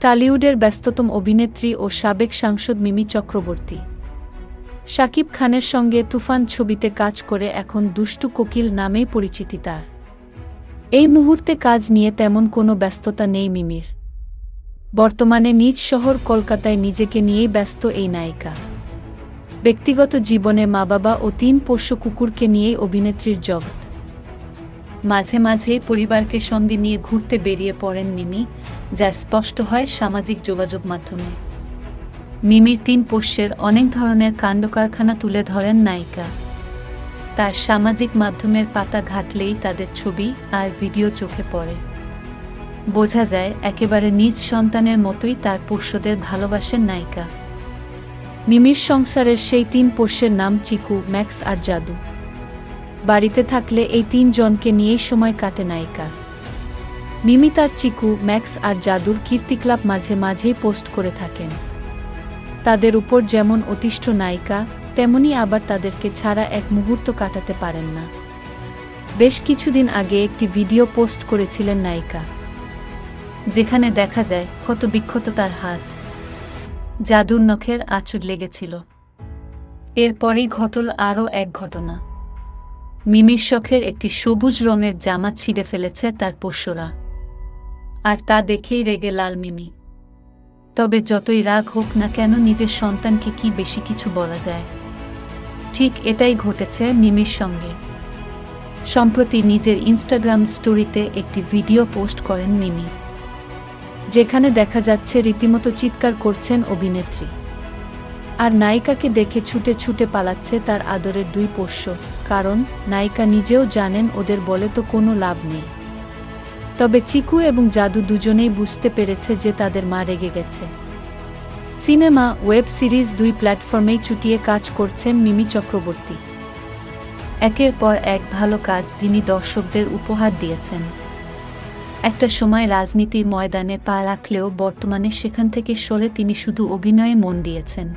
টালিউডের ব্যস্ততম অভিনেত্রী ও সাবেক সাংসদ মিমি চক্রবর্তী। শাকিব খানের সঙ্গে তুফান ছবিতে কাজ করে এখন দুষ্টু কোকিল নামেই পরিচিতি তার। এই মুহূর্তে কাজ নিয়ে তেমন কোনো ব্যস্ততা নেই মিমির। বর্তমানে নিজ শহর কলকাতায় নিজেকে নিয়েই ব্যস্ত এই নায়িকা। ব্যক্তিগত জীবনে মা বাবা ও তিন পোষ্য কুকুরকে নিয়েই অভিনেত্রীর জগৎ মাঝে মাঝে পরিবারকে সঙ্গে নিয়ে ঘুরতে বেরিয়ে পড়েন মিমি, যা স্পষ্ট হয় সামাজিক যোগাযোগ মাধ্যমে। মিমির তিন পোষ্যের অনেক ধরনের কাণ্ডকারখানা তুলে ধরেন নায়িকা। তার সামাজিক মাধ্যমের পাতা ঘাটলেই তাদের ছবি আর ভিডিও চোখে পড়ে। বোঝা যায় একেবারে নিজ সন্তানের মতোই তার পোষ্যদের ভালোবাসেন নায়িকা। মিমির সংসারের সেই তিন পোষ্যের নাম চিকু, ম্যাক্স আর জাদু। বাড়িতে থাকলে এই তিনজনকে নিয়েই সময় কাটে নায়িকার মিমি তার চিকু, ম্যাক্স আর জাদুর কীর্তিক্লাব মাঝে মাঝেই পোস্ট করে থাকেন। তাদের উপর যেমন অতিষ্ঠ নায়িকা, তেমনি আবার তাদেরকে ছাড়া এক মুহূর্ত কাটাতে পারেন না। বেশ কিছুদিন আগে একটি ভিডিও পোস্ট করেছিলেন নায়িকা, যেখানে দেখা যায় ক্ষত বিক্ষত তার হাত। জাদুর নখের আঁচড় লেগেছিল। এরপরেই ঘটল আরও এক ঘটনা। মিমির শখের একটি সবুজ রঙের জামা ছিঁড়ে ফেলেছে তার পোষ্যরা। আর তা দেখেই রেগে লাল মিমি। তবে যতই রাগ হোক না কেন নিজের সন্তানকে কি বেশি কিছু বলা যায়? ঠিক এটাই ঘটেছে মিমির সঙ্গে। সম্প্রতি নিজের ইনস্টাগ্রাম স্টোরিতে একটি ভিডিও পোস্ট করেন মিমি। যেখানে দেখা যাচ্ছে রীতিমতো চিৎকার করছেন অভিনেত্রী। আর নায়িকাকে দেখে ছুটে ছুটে পালাচ্ছে তার আদরের দুই পোষ্য, কারণ নায়িকা নিজেও জানেন ওদের বলে তো কোনো লাভ নেই। তবে চিকু এবং জাদু দুজনেই বুঝতে পেরেছে যে তাদের মা রেগে গেছে। সিনেমা, ওয়েব সিরিজ দুই প্ল্যাটফর্মেই চুটিয়ে কাজ করছেন মিমি চক্রবর্তী। একের পর এক ভালো কাজ যিনি দর্শকদের উপহার দিয়েছেন। একটা সময় রাজনীতির ময়দানে পা রাখলেও বর্তমানে সেখান থেকে সরে তিনি শুধু অভিনয়ে মন দিয়েছেন।